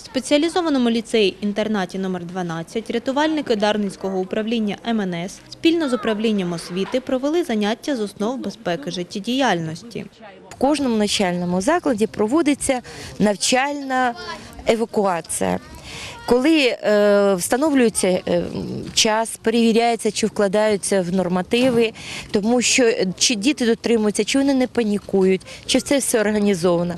В спеціалізованому ліцеї-інтернаті номер 12 рятувальники Дарницького управління МНС спільно з управлінням освіти провели заняття з основ безпеки життєдіяльності. В кожному навчальному закладі проводиться навчальна евакуація. Коли е, встановлюється е, час, перевіряється, чи вкладаються в нормативи, тому що чи діти дотримуються, чи вони не панікують, чи це все організовано.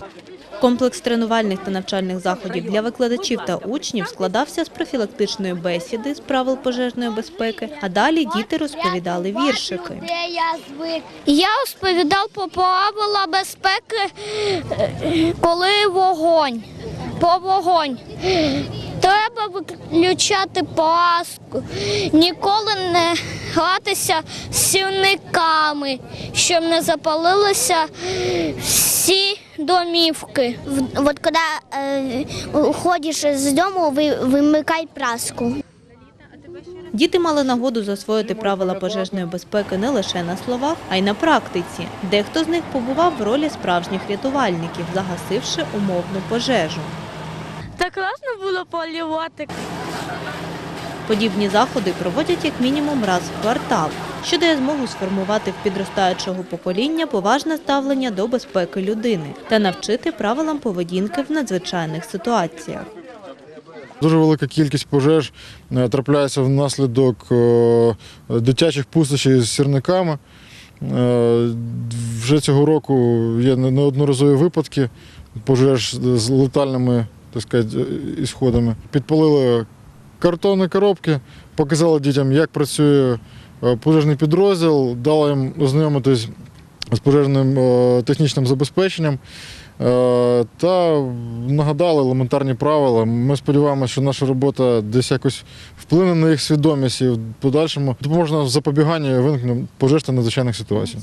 Комплекс тренувальних та навчальних заходів для викладачів та учнів складався з профілактичної бесіди з правил пожежної безпеки, а далі діти розповідали віршики. Я розповідав про правила безпеки, коли вогонь, по вогонь. Треба виключати паску, ніколи не гратися з сірниками, щоб не запалилися всі домівки. Вот когда э, уходишь из дома, вы, вымыкай праску. Діти мали нагоду засвоїти правила пожежної безпеки не лише на словах, а й на практиці. Дехто з них побував в ролі справжніх рятувальників, загасивши умовну пожежу. Так класно було полювати. Подібні заходи проводять як мінімум раз в квартал, що дає змогу сформувати в підростаючого покоління поважне ставлення до безпеки людини та навчити правилам поведінки в надзвичайних ситуаціях. Дуже велика кількість пожеж е, трапляється внаслідок е, дитячих пустощів з сірниками. Е, Вже цього року є неодноразові випадки пожеж з летальними так сказати, ісходами. Підпалили картонні коробки, показали дітям, як працює пожежний підрозділ, дали їм ознайомитись з пожежним е, технічним забезпеченням. Е, Та нагадали елементарні правила. Ми сподіваємося, що наша робота десь якось вплине на їх свідомість і в подальшому допоможе нам в запобіганні виникнення пожеж та надзвичайних ситуацій.